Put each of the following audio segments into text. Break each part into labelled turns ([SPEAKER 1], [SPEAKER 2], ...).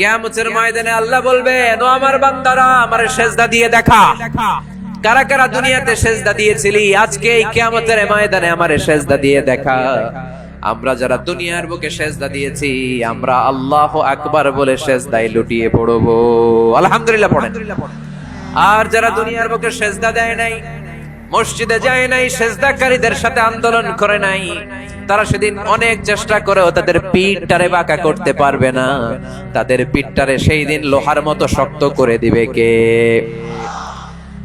[SPEAKER 1] কিয়ামতের ময়দানে আল্লাহ বলবে ও আমার বান্দারা, আমার সেজদা দিয়ে দেখা। কারা কারা দুনিয়াতে সেজদা দিয়েছিলি, আজকে এই কিয়ামতের ময়দানে আমার সেজদা দিয়ে দেখা। আমরা যারা দুনিয়ার বুকে সেজদা দিয়েছি, আমরা আল্লাহ আকবার বলে সেজদায় লুটিয়ে পড়ব। আলহামদুলিল্লাহ পড়েন। আর যারা দুনিয়ার বুকে সেজদা দেয় নাই মসজিদে যায় নাই সেজদাকারীদের সাথে আন্দোলন করে নাই তারা সেদিন অনেক চেষ্টা করেও তাদের পিঠটারে বাঁকা করতে পারবে না তাদের পিঠটারে সেই দিন লোহার মতো শক্ত করে দিবে কে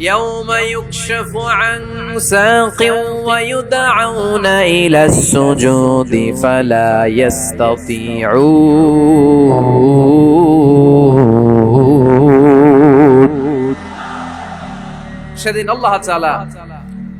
[SPEAKER 1] يوم يكشف عن ساق ويدعون إلى السجود فلا يستطيعون সেদিন আল্লাহ তাআলা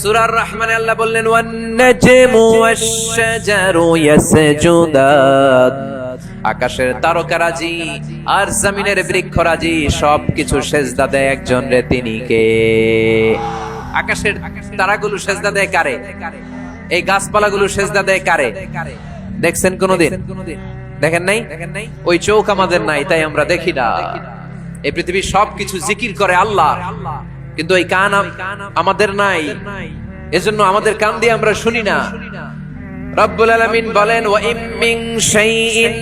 [SPEAKER 1] সুরার রহমানে আল্লাহ বললেন আকাশের তারকারাজি আর জমিনের বৃক্ষরাজি সবকিছু সেজদা দেয় একজন রে তিনি কে? আকাশের তারাগুলো সেজদা দেয় কারে? এই গাছপালাগুলো সেজদা দেয় কারে? দেখছেন কোনদিন? দেখেন নাই? ওই চোখ আমাদের নাই, তাই আমরা দেখি না। এই পৃথিবীর সবকিছু জিকির করে আল্লাহ আল্লাহ। কিন্তু এই কান আমাদের নাই। এজন্য আমাদের কান দিয়ে আমরা শুনি না। রব্বুল আলামিন বলেন, ওয়া ইম শাইইন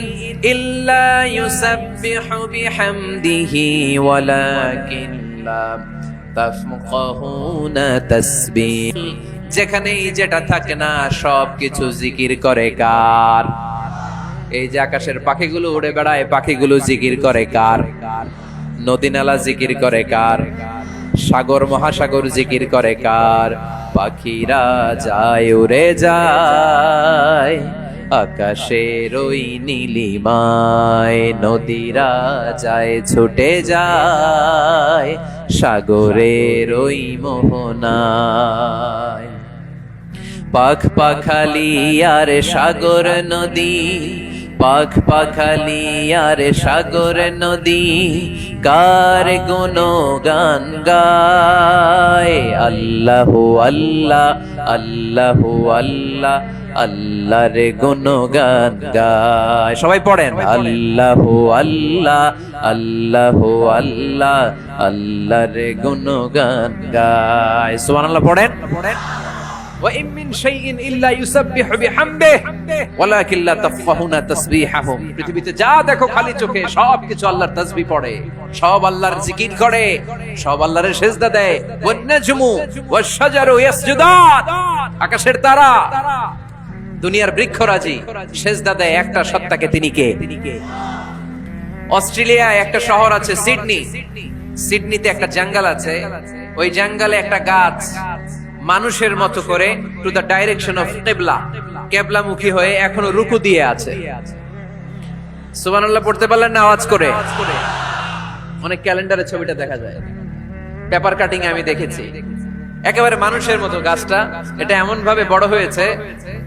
[SPEAKER 1] ইল্লা ইউসাব্বিহু বিহামদিহি ওয়ালাকিন লা তাফকাহুনা তাসবিহ। যেখানেই যেটা থাকে না সব কিছু জিকির করে কার? এই যে আকাশের পাখিগুলো উড়ে বেড়ায়, পাখিগুলো জিকির করে কার? নদী নালা জিকির করে কার? সাগর মহাসাগর জিকির করে কার? পাখিরা যায়, উড়ে যায়। আকাশের ওই নীলিমায় নদীরা যায়, ছুটে যায়। সাগরের ওই মোহনায়। পাখ পাখালি আর সাগর নদী পাখ পাখালি আর সাগর নদী, কার গুণ গান গায়? আল্লাহ আল্লাহ আল্লাহ আল্লাহ আল্লাহর গুণ গান গায়। সবাই পড়েন আল্লাহ আল্লাহ আল্লাহ আল্লাহ আল্লাহর গুণ গান গায়। সুবহানাল্লাহ পড়েন পড়েন। وإن من شيء إلا يسبح بحمده ولكن لا تفقهون تسبيحهم পৃথিবীতে যা দেখো খালি চোখে সব কিছু আল্লাহর তাসবিহ পড়ে সব আল্লাহর জিকির করে সব আল্লাহর সেজদা দেয় ওয়ান্নাজমু ওয়াশ-শাজারু ইয়াসজুদান আকাশের তারা দুনিয়ার বৃক্ষরাজি সেজদা দেয় একটা সত্তাকে তিনি কে অস্ট্রেলিয়ায় একটা শহর আছে সিডনি সিডনিতে একটা জঙ্গল আছে ওই জঙ্গলে একটা গাছ মানুষের মতো করে টু দ্য ডাইরেকশন অফ কেবলা কেবলামুখী হয়ে এখনও রুকু দিয়ে আছে। সুবহানাল্লাহ, পড়তে পারলেন না আওয়াজ করে? অনেক ক্যালেন্ডারে ছবিটা দেখা যায়। পেপার কাটিং আমি দেখেছি। একেবারে মানুষের মতো গাছটা। এটা এমন ভাবে বড় হয়েছে,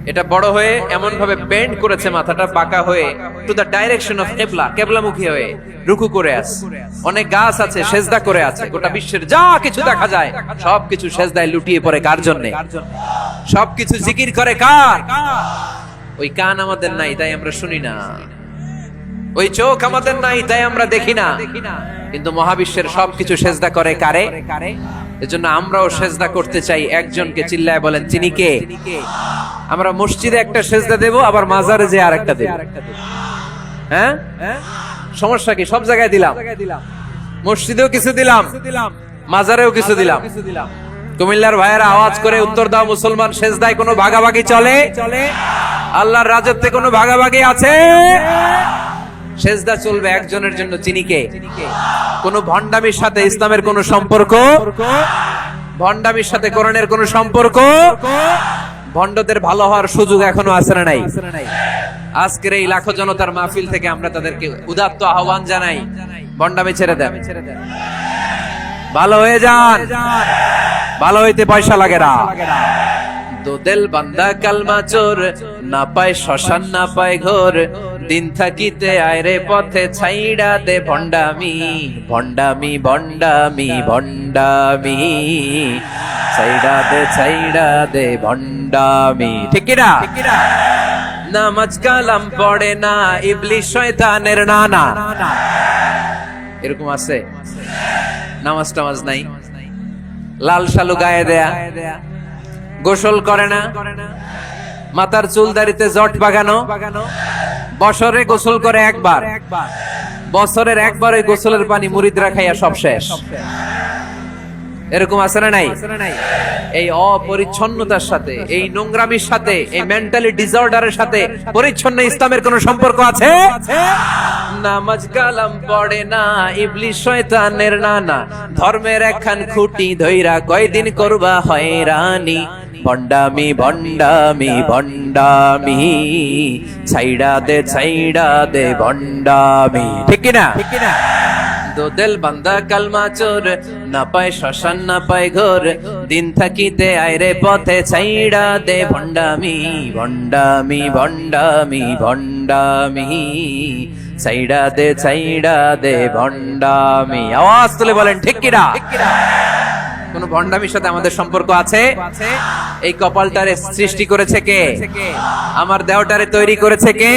[SPEAKER 1] এটা বড় হয়ে এমন ভাবে বেন্ড করেছে মাথাটা, বাঁকা হয়ে টু দ্য ডাইরেকশন অফ কেবলা, কেবলামুখী হয়ে, রুকু করে আছে অনেক গাছ আছে, সেজদা করে আছে, গোটা বিশ্বের যা কিছু দেখা যায়, সবকিছু সেজদায় লুটিয়ে পড়ে কার জন্যে? সবকিছু জিকির করে কার? ওই কান আমাদের নাই, তাই আমরা শুনি না। ওই চোখ আমাদের নাই, তাই আমরা দেখি না। কিন্তু মহাবিশ্বের সবকিছু সেজদা করে কারে? এজন্য আমরাও সেজদা করতে চাই একজনকে চিল্লায় বলেন, তিনি কে? আমরা মসজিদে একটা সেজদা দেব, আবার মাজারে যে আরেকটা দেব। হ্যাঁ? সমস্যা কি? সব জায়গায় দিলাম। মসজিদেও কিছু দিলাম, মাজারেও কিছু দিলাম। কুমিল্লার ভাইয়েরা আওয়াজ করে উত্তর দাও, মুসলমান সেজদায় কোনো ভাগাভাগি চলে? আল্লাহর রাজত্বে কোনো ভাগাভাগি আছে? সেজদা চলবে একজনের জন্য চিনি কে? কোন ভণ্ডামির সাথে ইসলামের কোন সম্পর্ক? ভণ্ডামির সাথে কোরআনের কোন সম্পর্ক? ভণ্ডদের ভালো হওয়ার সুযোগ এখনও আছে না নাই? আজকের এই লাখো জনতার মাহফিল থেকে আমরা তাদেরকে উদাত্ত আহ্বান জানাই। ভণ্ডামি ছেড়ে দেন। ভালো হয়ে যান। ভালো হইতে পয়সা লাগে না। দোদেল বান্দা, কালমা চোর, না পায় শ্মশান, না পায় ঘোর। দিন থাকিতে আয়রে পথে ছাইড়া দে ভণ্ডামি ভণ্ডামি ভণ্ডামি ভণ্ডামি। ছাইড়া দে ছাইড়া দে ভণ্ডামি। ঠিক না নামাজ কালাম পড়ে না, ইবলিশ শয়তানের নানা। এরকম আছে? নামাজ টামাজ নাই? লাল শালু গায়ে দেয়া? গোসল করে না? মাথার চুল দাড়িতে জট বাগানো? বছরে গোসল করে একবার। বছরের একবার ওই গোসলের পানি মুরিদরা খাইয়া সব শেষ। এরকম আছে না নাই? এই অপরিচ্ছন্নতার সাথে, এই নোংরামির সাথে, এই মেন্টালি ডিসঅর্ডারের সাথে পরিচ্ছন্ন ইসলামের কোন সম্পর্ক আছে? নামাজ কালাম পড়ে না, ইবলিশ শয়তানের নানা। ধর্মের একখান খুঁটি ধইরা কয়দিন করবা হয়রানি। ভণ্ডামি ভণ্ডামি ভণ্ডামি ছাইড়া দে ছাইড়া দে ভণ্ডামি ঠিক কিনা? ঠিক কিনা দোদেল বান্দা কালমা চোর, না পায় শ্মশান, না পায় ঘোর। দিন থাকিতে আইরে পথে ছাইড়া দে ভণ্ডামি ভণ্ডামি ভণ্ডামি ভণ্ডামি ছাইড়া দে ছাইড়া দে ভণ্ডামি আওয়াজ তুলে বলেন, ঠিক কিনা? কোন ভণ্ডামির সাথে আমাদের সম্পর্ক আছে? এই কপালটারে সৃষ্টি করেছে কে? আমার দেহটারে তৈরি করেছে কে?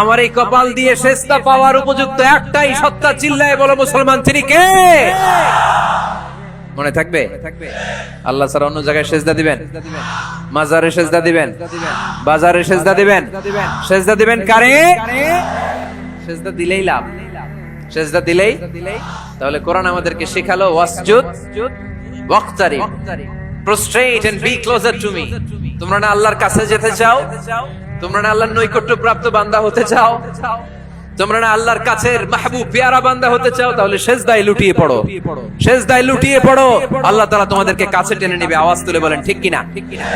[SPEAKER 1] আমার এই কপাল দিয়ে শেষটা পাওয়ার উপযুক্ত একটাই সত্তা চিল্লায় বলো মুসলমান, তিনি কে? মনে থাকবে? আল্লাহ ছাড়া অন্য জায়গায় সেজদা দিবেন? মাজারে সেজদা দিবেন? বাজারে সেজদা দিবেন? সেজদা দিবেন কারে? সেজদা দিলেই লাভ। সেজদা দিলেই তাহলে কোরআন আমাদেরকে শেখালো, ওয়াসজুদ ওয়াক্তারি prostrate and be closer to me তোমরা না আল্লাহর কাছে যেতে চাও, তোমরা না আল্লাহর নৈকট্য প্রাপ্ত বান্দা হতে চাও, তোমরা না আল্লাহর কাছের মাহবুব পেয়ারা বান্দা হতে চাও, তাহলে শেষ দায় লুটিয়ে পড়ো। শেষ দায় লুটিয়ে পড়ো। আল্লাহ তারা তোমাদেরকে কাছে টেনে নেবে, আওয়াজ তুলে বলেন ঠিক কিনা ঠিক কিনা?